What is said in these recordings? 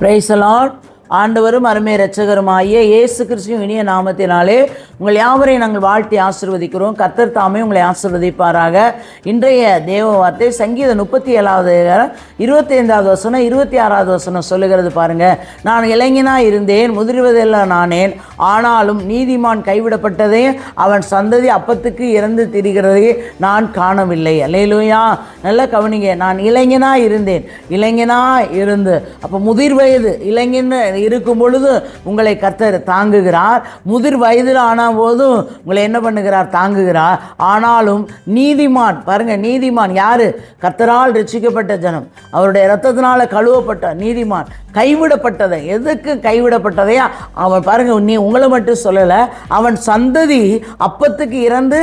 பிரைசலான் ஆண்டவரும் அருமை இரட்சகருமாகிய இயேசு கிறிஸ்துவின் இனிய நாமத்தினாலே உங்கள் யாவரையும் நாங்கள் வாழ்த்தி ஆசிர்வதிக்கிறோம். கத்தர் தாமே உங்களை ஆசிர்வதிப்பாராக. இன்றைய தேவ வார்த்தை சங்கீதம் முப்பத்தி ஏழாவது இருபத்தி ஐந்தாவது வசனம் இருபத்தி ஆறாவது வசனம் சொல்லுகிறது பாருங்கள் நான் இளைஞனாக இருந்தேன் முதிர்வதெல்லாம் நானேன். ஆனாலும் நீதிமான் கைவிடப்பட்டதே அவன் சந்ததி அப்பத்துக்கு இறந்து திரிகிறதை நான் காணவில்லை. அல்லேலூயா. நல்லா கவனிங்க. நான் இளைஞனாக இருந்தேன். இளைஞனாக இருந்து. அப்போ முதிர் வயது. இளைஞன் இருக்கும் பொழுது உங்களை கத்தர் தாங்குகிறார். முதிர் வயதில் ஆன போதும் உங்களை என்ன பண்ணுகிறார்? தாங்குகிறார். ஆனாலும் நீதிமான் பாருங்கள் நீதிமான் யார்? கத்தரால் ரட்சிக்கப்பட்ட ஜனம். அவருடைய ரத்தத்தினால் கழுவப்பட்ட நீதிமான். கைவிடப்பட்டதை. எதுக்கு கைவிடப்பட்டதையா? அவன் பாருங்கள் நீ உங்களை மட்டும் சொல்லலை. அவன் சந்ததி அப்பத்துக்கு இறந்து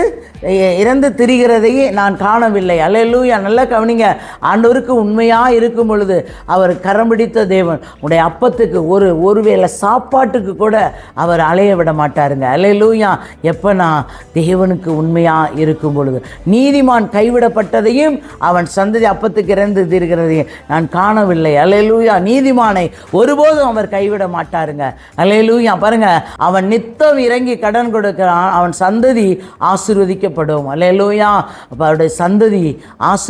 இறந்து திரிகிறதையே நான் காணவில்லை. அல்லேலூயா நல்லா கவனிங்க. ஆண்டவருக்கு உண்மையாக இருக்கும் பொழுது அவர் கரம் பிடித்த தேவன். உடைய அப்பத்துக்கு ஒரு ஒருவேளை சாப்பாட்டுக்கு கூட அவர் அலைய விட மாட்டாருங்க. அலையிலூயா எப்போ நான் தேவனுக்கு உண்மையாக இருக்கும் பொழுது. நீதிமான் கைவிடப்பட்டதையும் அவன் சந்ததி அப்பத்துக்கு இறந்து தீர்கிறதையும் நான் காணவில்லை. அலையிலூயா நீதிமானை ஒருபோதும் அவர் கைவிட மாட்டாருங்க. அலையிலூயா பாருங்க அவன் நித்தம் இறங்கி கடன் கொடுக்கிறான். அவன் சந்ததி ஆசீர்வதிக்கப்படும். அலையிலூயா அப்போ அவருடைய சந்ததி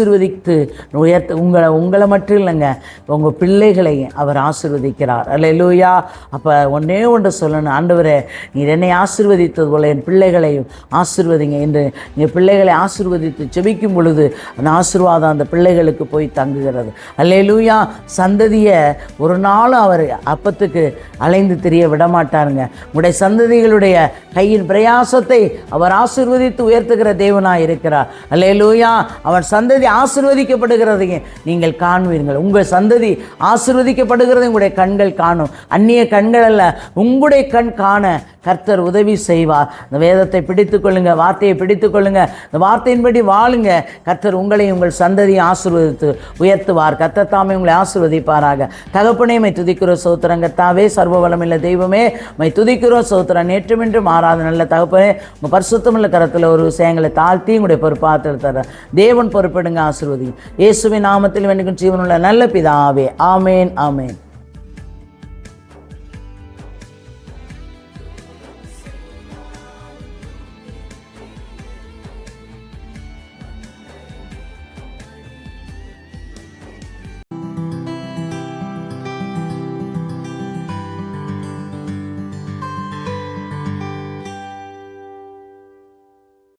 ஆசிர்வதித்து உயர்த்த உங்களை உங்களை மட்டும் இல்லைங்க உங்கள் பிள்ளைகளை அவர் ஆசிர்வதிக்கிறார். அல்ல அல்லேலூயா. அப்போ ஒன்றே ஒன்று சொல்லணும். ஆண்டவரே நீர் என்னை ஆசிர்வதித்தது போல என் பிள்ளைகளையும் ஆசிர்வதிங்க. என்று என் பிள்ளைகளை ஆசிர்வதித்து செபிக்கும் பொழுது அந்த ஆசிர்வாதம் அந்த பிள்ளைகளுக்கு போய் தங்குகிறது. அல்லேலூயா. சந்ததியை ஒரு நாளும் அவர் அப்பத்துக்கு அலைந்து தெரிய விடமாட்டாருங்க. உடைய சந்ததிகளுடைய கையின் பிரயாசத்தை அவர் ஆசிர்வதித்து உயர்த்துகிற தேவனாக இருக்கிறார் அல்லேலூயா. அவன் சந்ததி ஆசிர்வதிக்கப்படுகிறதையும் நீங்கள் காண்பீர்கள். உங்கள் சந்ததி ஆசீர்வதிக்கப்படுகிறதை உங்களுடைய கண்கள் காணும். அந்நிய கண்கள் அல்ல உங்களுடைய கண் காண கர்த்தர் உதவி செய்வார். இந்த வேதத்தை பிடித்து கொள்ளுங்க வார்த்தையை பிடித்து கொள்ளுங்க. இந்த வார்த்தையின்படி வாழுங்க. கர்த்தர் உங்களையும் உங்கள் சந்ததியை ஆசீர்வதித்து உயர்த்துவார். கர்த்தர் தாமே உங்களை ஆசிர்வதிப்பாராக. தகப்பனே மை துதிக்கிறோம் சோத்திரம் கர்த்தாவே சர்வ வளமில்ல தெய்வமே. மை துதிக்கிறோம் சோத்திரம் நேற்றுமின்று மாறாத நல்ல தகப்பனே. உங்கள் பரிசுத்தமுள்ள கரத்தில் ஒரு விஷயங்களை தாழ்த்தி உங்களுடைய பொறுப்பாத்தில் தர. தேவன் பொறுப்பிடுங்க ஆசீர்வதி இயேசுவின் நாமத்தில் வேண்டிக்கும் ஜீவனுள்ள நல்ல பிதாவே. ஆமேன் ஆமேன்.